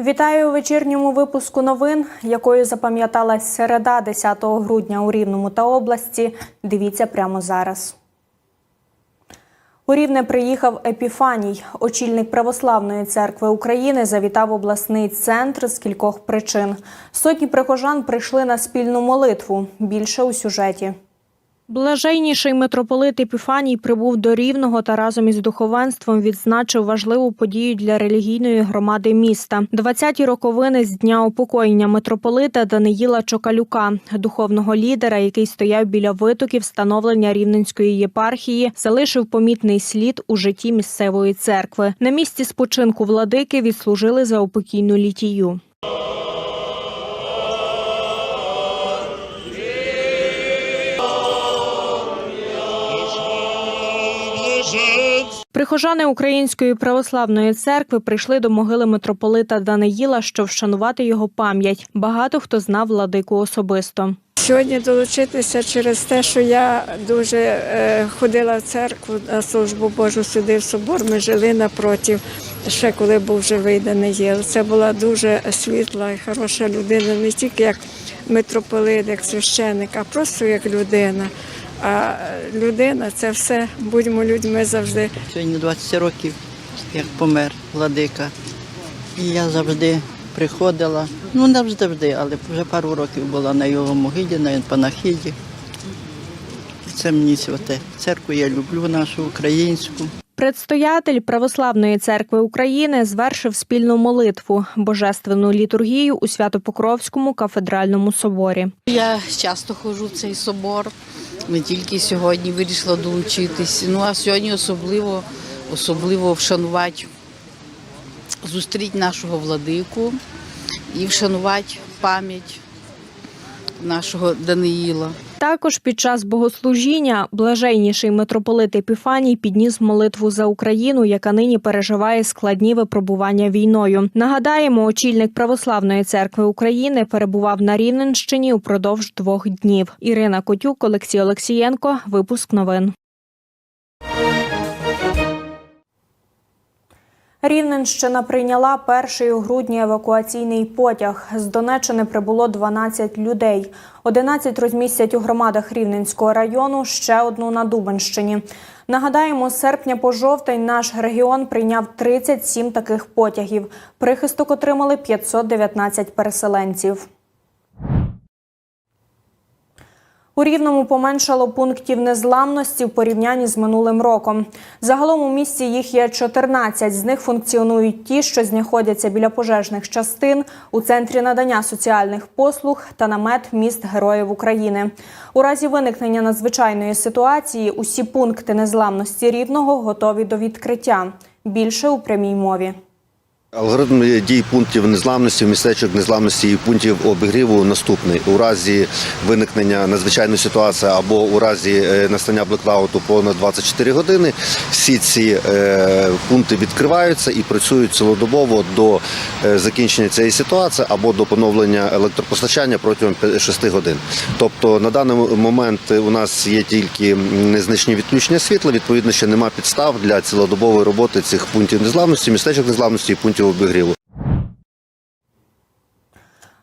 Вітаю у вечірньому випуску новин, якою запам'яталась середа 10 грудня у Рівному та області. Дивіться прямо зараз. У Рівне приїхав Епіфаній. Очільник Православної церкви України завітав обласний центр з кількох причин. Сотні прихожан прийшли на спільну молитву. Більше у сюжеті. Блаженніший митрополит Епіфаній прибув до Рівного та разом із духовенством відзначив важливу подію для релігійної громади міста. 20-ті роковини з дня упокоєння митрополита Даниїла Чокалюка, духовного лідера, який стояв біля витоків встановлення рівненської єпархії, залишив помітний слід у житті місцевої церкви. На місці спочинку владики відслужили за упокійну літію. Прихожани Української православної церкви прийшли до могили митрополита Даниїла, щоб вшанувати його пам'ять. Багато хто знав владику особисто. Сьогодні долучитися через те, що я дуже е, ходила в церкву на службу Божу сюди в собор. Ми жили напротив, ще коли був живий Даниїл. Це була дуже світла і хороша людина, не тільки як митрополит, як священник, а просто як людина. А людина це все. Будьмо людьми завжди. Сьогодні 20 років, як помер владика. І я завжди приходила, ну не завжди, але вже пару років була на його могилі, на панахиді. І це мені святе. Церкву я люблю нашу українську. Предстоятель Православної церкви України звершив спільну молитву божественну літургію у Свято-Покровському кафедральному соборі. Я часто ходжу в цей собор, не тільки сьогодні вирішила долучитись. Ну а сьогодні особливо, особливо вшанувати, зустріти нашого владику і вшанувати пам'ять нашого Даниїла. Також під час богослужіння блаженніший митрополит Епіфаній підніс молитву за Україну, яка нині переживає складні випробування війною. Нагадаємо, очільник Православної церкви України перебував на Рівненщині упродовж двох днів. Ірина Котюк, Олексій Олексієнко. Випуск новин. Рівненщина прийняла перший у грудні евакуаційний потяг. З Донеччини прибуло 12 людей. 11 розмістять у громадах Рівненського району, ще одну на Дубенщині. Нагадаємо, з серпня по жовтень наш регіон прийняв 37 таких потягів. Прихисток отримали 519 переселенців. У Рівному поменшало пунктів незламності в порівнянні з минулим роком. Загалом у місті їх є 14. З них функціонують ті, що знаходяться біля пожежних частин, у центрі надання соціальних послуг та намет міст Героїв України. У разі виникнення надзвичайної ситуації усі пункти незламності рівного готові до відкриття. Більше у прямій мові. Алгоритм дій пунктів незламності, містечок незламності і пунктів обігріву наступний. У разі виникнення надзвичайної ситуації або у разі е, настання блекауту понад 24 години, всі ці е, пункти відкриваються і працюють цілодобово до е, закінчення цієї ситуації або до поновлення електропостачання протягом 6 годин. Тобто на даний момент у нас є тільки незначні відключення світла, відповідно, ще немає підстав для цілодобової роботи цих пунктів незламності, містечок незламності і пунктів обігріву.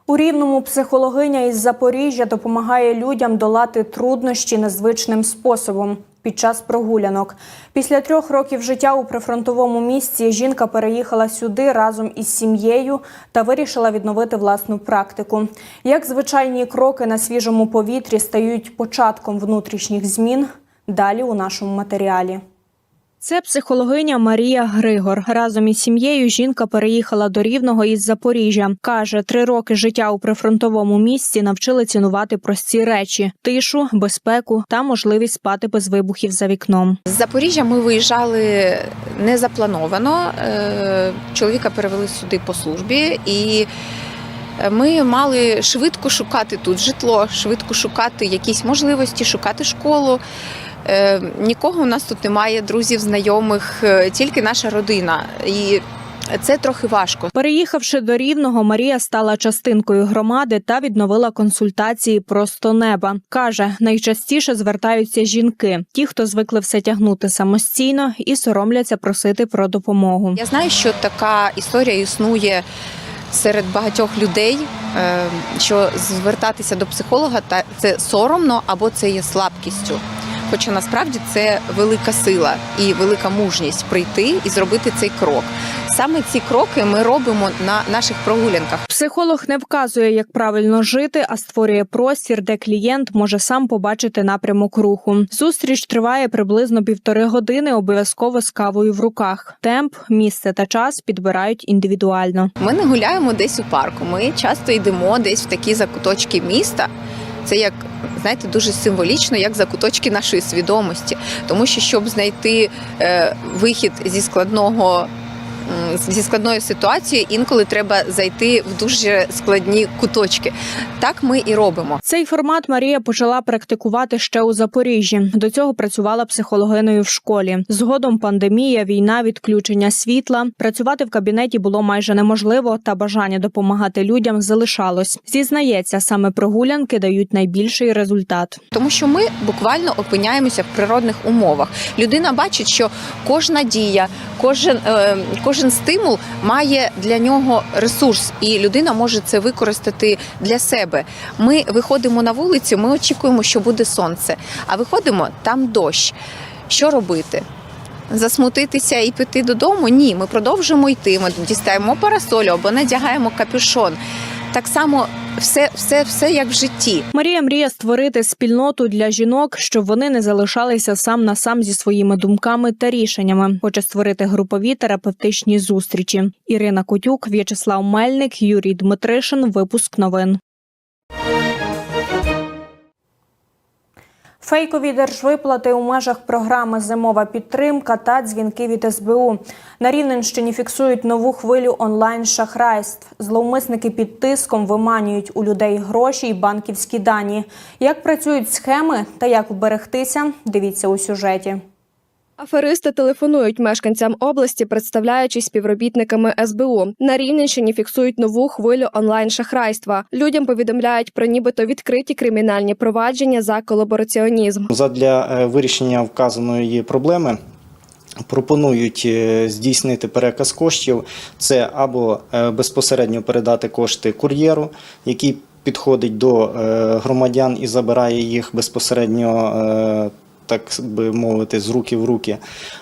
У рівному психологиня із Запоріжжя допомагає людям долати труднощі незвичним способом під час прогулянок. Після трьох років життя у прифронтовому місці жінка переїхала сюди разом із сім'єю та вирішила відновити власну практику. Як звичайні кроки на свіжому повітрі стають початком внутрішніх змін? Далі у нашому матеріалі. Це психологиня Марія Григор. Разом із сім'єю жінка переїхала до Рівного із Запоріжжя. Каже, три роки життя у прифронтовому місці навчили цінувати прості речі: тишу, безпеку та можливість спати без вибухів за вікном. З Запоріжжя ми виїжджали незаплановано. Е, Чоловіка перевели сюди по службі, і ми мали швидко шукати тут житло, швидко шукати якісь можливості, шукати школу. Е, Нікого у нас тут немає, друзів, знайомих, е, тільки наша родина. І це трохи важко. Переїхавши до Рівного, Марія стала частинкою громади та відновила консультації просто неба. Каже, найчастіше звертаються жінки, ті, хто звикли все тягнути самостійно і соромляться просити про допомогу. Я знаю, що така історія існує серед багатьох людей, е, що звертатися до психолога та це соромно або це є слабкістю. Хоча насправді це велика сила і велика мужність прийти і зробити цей крок. Саме ці кроки ми робимо на наших прогулянках. Психолог не вказує, як правильно жити, а створює простір, де клієнт може сам побачити напрямок руху. Зустріч триває приблизно півтори години, обов'язково з кавою в руках. Темп, місце та час підбирають індивідуально. Ми не гуляємо десь у парку. Ми часто йдемо десь в такі закуточки міста. Це як знаєте, дуже символічно, як закуточки нашої свідомості. Тому що щоб знайти е, вихід зі складного. М, Зі складної ситуації інколи треба зайти в дуже складні куточки. Так ми і робимо. Цей формат Марія почала практикувати ще у Запоріжжі. До цього працювала психологиною в школі. Згодом пандемія, війна, відключення світла. Працювати в кабінеті було майже неможливо, та бажання допомагати людям залишалось. Зізнається, саме прогулянки дають найбільший результат. Тому що ми буквально опиняємося в природних умовах. Людина бачить, що кожна дія, кожен, е, кожен стимул має для нього ресурс, і людина може це використати для себе. Ми виходимо на вулицю, ми очікуємо, що буде сонце. А виходимо там дощ. Що робити? Засмутитися і піти додому? Ні, ми продовжуємо йти. Ми дістаємо парасолю або надягаємо капюшон. Так само все, все, все як в житті. Марія мріє створити спільноту для жінок, щоб вони не залишалися сам на сам зі своїми думками та рішеннями. Хоче створити групові терапевтичні зустрічі. Ірина Котюк, В'ячеслав Мельник, Юрій Дмитришин. Випуск новин. Фейкові держвиплати у межах програми Зимова підтримка та дзвінки від СБУ. На Рівненщині фіксують нову хвилю онлайн-шахрайств. Зловмисники під тиском виманюють у людей гроші й банківські дані. Як працюють схеми та як вберегтися, дивіться у сюжеті. Аферисти телефонують мешканцям області, представляючись співробітниками СБУ. На Рівненщині фіксують нову хвилю онлайн-шахрайства. Людям повідомляють про нібито відкриті кримінальні провадження за колабораціонізм. Задля е, вирішення вказаної проблеми пропонують е, здійснити переказ коштів. Це або е, безпосередньо передати кошти кур'єру, який підходить до громадян і забирає їх безпосередньо. Так би мовити, з руки в руки,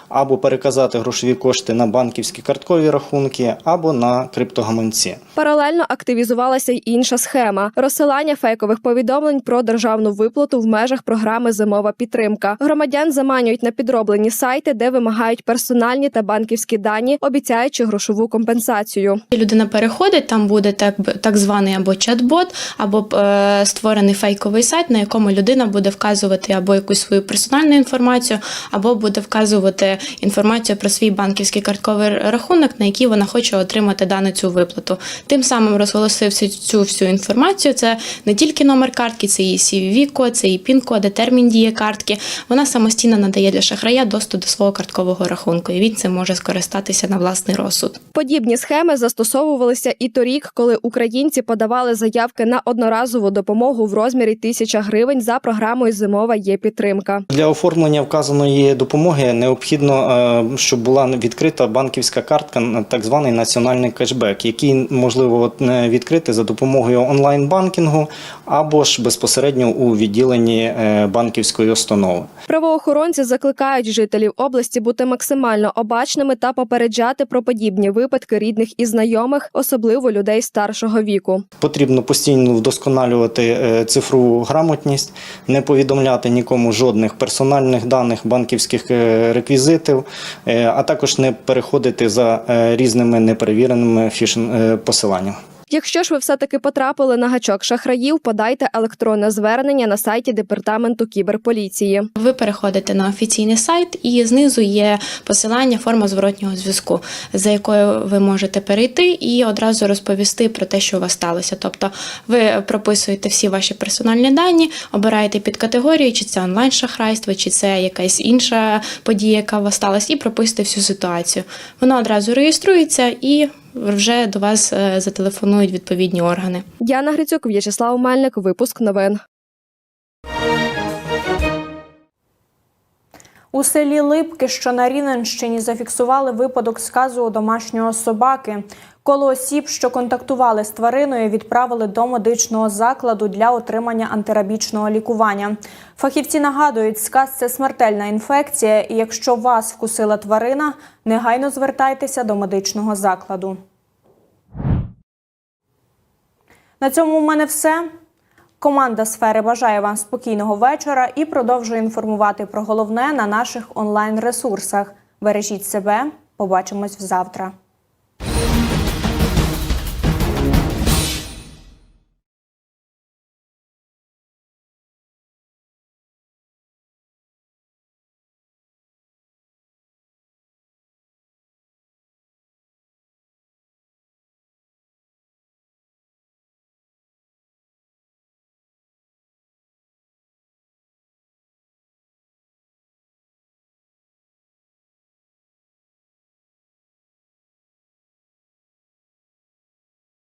або переказати грошові кошти на банківські карткові рахунки, або на криптогаманці. Паралельно активізувалася й інша схема розсилання фейкових повідомлень про державну виплату в межах програми Зимова підтримка. Громадян заманюють на підроблені сайти, де вимагають персональні та банківські дані, обіцяючи грошову компенсацію. Людина переходить, там буде так, так званий або чат-бот, або е, створений фейковий сайт, на якому людина буде вказувати або якусь свою персональну інформацію, або буде вказувати інформацію про свій банківський картковий рахунок, на який вона хоче отримати дану цю виплату. Тим самим розголосився цю всю інформацію. Це не тільки номер картки, це і CVV-код, це і пін-код, термін дії картки. Вона самостійно надає для шахрая доступ до свого карткового рахунку, і він цим може скористатися на власний розсуд. Подібні схеми застосовувалися і торік, коли українці подавали заявки на одноразову допомогу в розмірі тисяча гривень за програмою Зимова є підтримка. Для оформлення вказаної допомоги необхідно, е, щоб була відкрита банківська картка так званий національний кешбек, який можливо відкрити за допомогою онлайн-банкінгу або ж безпосередньо у відділенні е, банківської установи. Правоохоронці закликають жителів області бути максимально обачними та попереджати про подібні випадки рідних і знайомих, особливо людей старшого віку. Потрібно постійно вдосконалювати е, цифрову грамотність, не повідомляти нікому жодних персональних даних, банківських е, реквізитів, е, а також не переходити за е, різними неперевіреними фішинг е, посиланнями. Якщо ж ви все-таки потрапили на гачок шахраїв, подайте електронне звернення на сайті департаменту кіберполіції. Ви переходите на офіційний сайт, і знизу є посилання форма зворотнього зв'язку, за якою ви можете перейти і одразу розповісти про те, що у вас сталося. Тобто ви прописуєте всі ваші персональні дані, обираєте під категорії, чи це онлайн-шахрайство, чи це якась інша подія, яка у вас сталася, і прописуєте всю ситуацію. Воно одразу реєструється і вже до вас е, зателефонують відповідні органи. Яна Грицюк, В'ячеслав Мельник, випуск новин. У селі Липки, що на Рівненщині, зафіксували випадок сказу у домашнього собаки. Коло осіб, що контактували з твариною, відправили до медичного закладу для отримання антирабічного лікування. Фахівці нагадують, сказ це смертельна інфекція, і якщо вас вкусила тварина, негайно звертайтеся до медичного закладу. На цьому у мене все. Команда сфери бажає вам спокійного вечора і продовжує інформувати про головне на наших онлайн ресурсах. Бережіть себе, побачимось завтра.